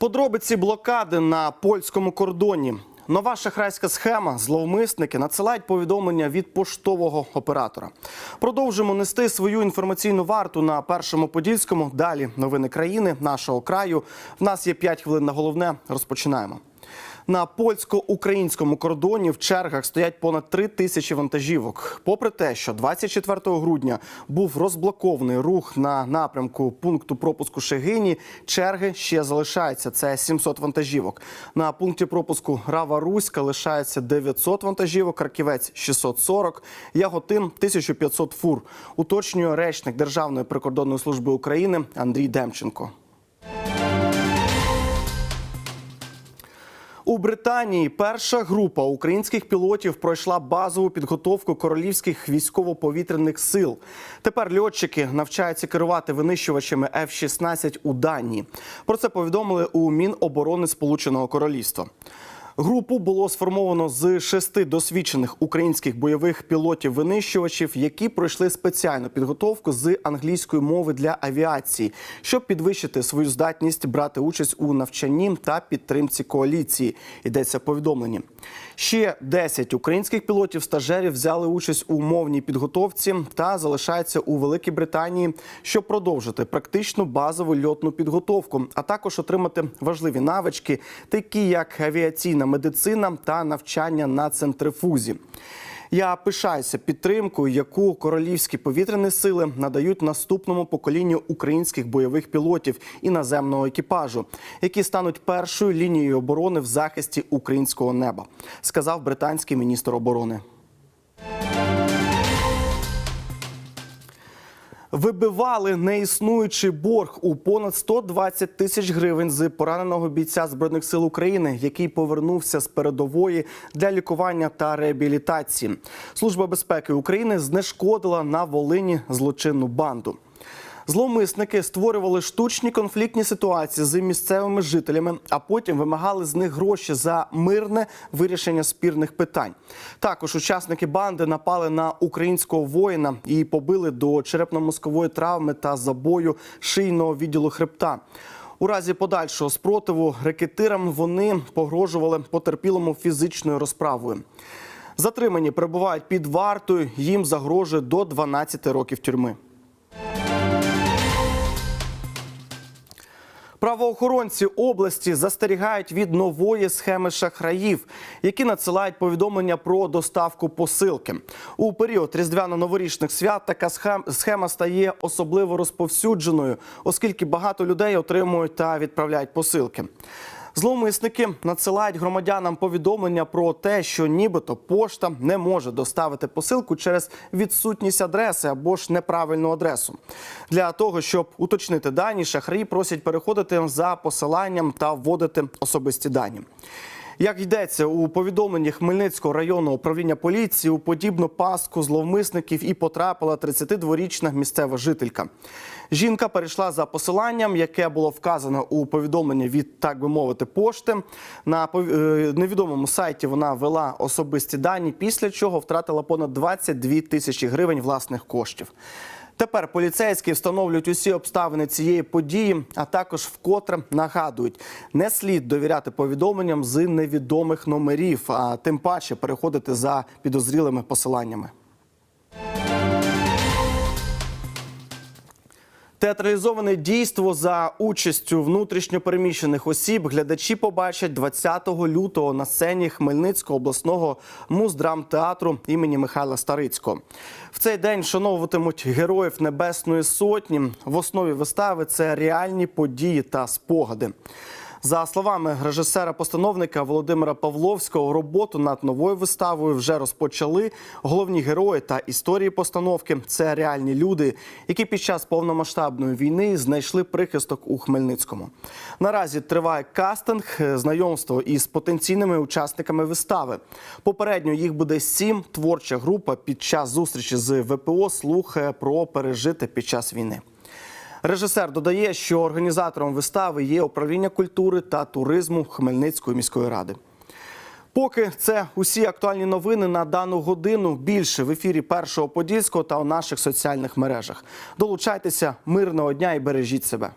Подробиці блокади на польському кордоні. Нова шахрайська схема. Зловмисники надсилають повідомлення від поштового оператора. Продовжимо нести свою інформаційну варту на першому подільському. Далі новини країни, нашого краю. В нас є 5 хвилин на головне. Розпочинаємо. На польсько-українському кордоні в чергах стоять понад три тисячі вантажівок. Попри те, що 24 грудня був розблокований рух на напрямку пункту пропуску Шегині, черги ще залишаються. Це 700 вантажівок. На пункті пропуску Рава Руська лишається 900 вантажівок, Краківець 640, Яготин 1500 фур. Уточнює речник Державної прикордонної служби України Андрій Демченко. У Британії перша група українських пілотів пройшла базову підготовку королівських військово-повітряних сил. Тепер льотчики навчаються керувати винищувачами F-16 у Данії. Про це повідомили у Міноборони Сполученого Королівства. Групу було сформовано з шести досвідчених українських бойових пілотів-винищувачів, які пройшли спеціальну підготовку з англійської мови для авіації, щоб підвищити свою здатність брати участь у навчанні та підтримці коаліції. Йдеться в повідомленні. Ще 10 українських пілотів-стажерів взяли участь у мовній підготовці та залишаються у Великій Британії, щоб продовжити практичну базову льотну підготовку, а також отримати важливі навички, такі як авіаційна медицина та навчання на центрифузі. Я пишаюся підтримкою, яку королівські повітряні сили надають наступному поколінню українських бойових пілотів і наземного екіпажу, які стануть першою лінією оборони в захисті українського неба, сказав британський міністр оборони. Вибивали неіснуючий борг у понад 120 тисяч гривень з пораненого бійця збройних сил України, який повернувся з передової для лікування та реабілітації. Служба безпеки України знешкодила на Волині злочинну банду. Зловмисники створювали штучні конфліктні ситуації з місцевими жителями, а потім вимагали з них гроші за мирне вирішення спірних питань. Також учасники банди напали на українського воїна і побили до черепно-мозкової травми та забою шийного відділу хребта. У разі подальшого спротиву рекетирам вони погрожували потерпілому фізичною розправою. Затримані перебувають під вартою. Їм загрожує до 12 років тюрми. Правоохоронці області застерігають від нової схеми шахраїв, які надсилають повідомлення про доставку посилки. У період різдвяно-новорічних свят така схема стає особливо розповсюдженою, оскільки багато людей отримують та відправляють посилки. Зловмисники надсилають громадянам повідомлення про те, що нібито пошта не може доставити посилку через відсутність адреси або ж неправильну адресу. Для того щоб уточнити дані, шахраї просять переходити за посиланням та вводити особисті дані. Як йдеться у повідомленні Хмельницького районного управління поліції, у подібну пастку зловмисників і потрапила 32-річна місцева жителька. Жінка перейшла за посиланням, яке було вказано у повідомленні від так би мовити пошти. На е, невідомому сайті вона ввела особисті дані, після чого втратила понад 22 тисячі гривень власних коштів. Тепер поліцейські встановлюють усі обставини цієї події, а також вкотре нагадують, не слід довіряти повідомленням з невідомих номерів, а тим паче переходити за підозрілими посиланнями. Театралізоване дійство за участю внутрішньопереміщених осіб глядачі побачать 20 лютого на сцені Хмельницького обласного муздрамтеатру імені Михайла Старицького. В цей день вшановуватимуть героїв Небесної Сотні. В основі вистави це реальні події та спогади. За словами режисера-постановника Володимира Павловського, роботу над новою виставою вже розпочали. Головні герої та історії постановки це реальні люди, які під час повномасштабної війни знайшли прихисток у Хмельницькому. Наразі триває кастинг, е, знайомство із потенційними учасниками вистави. Попередньо їх буде сім. Творча група під час зустрічі з ВПО слухає про пережити під час війни. Режисер додає, що організатором вистави є управління культури та туризму Хмельницької міської ради. Поки це усі актуальні новини на дану годину. Більше в ефірі першого подільського та у наших соціальних мережах. Долучайтеся мирного дня і бережіть себе.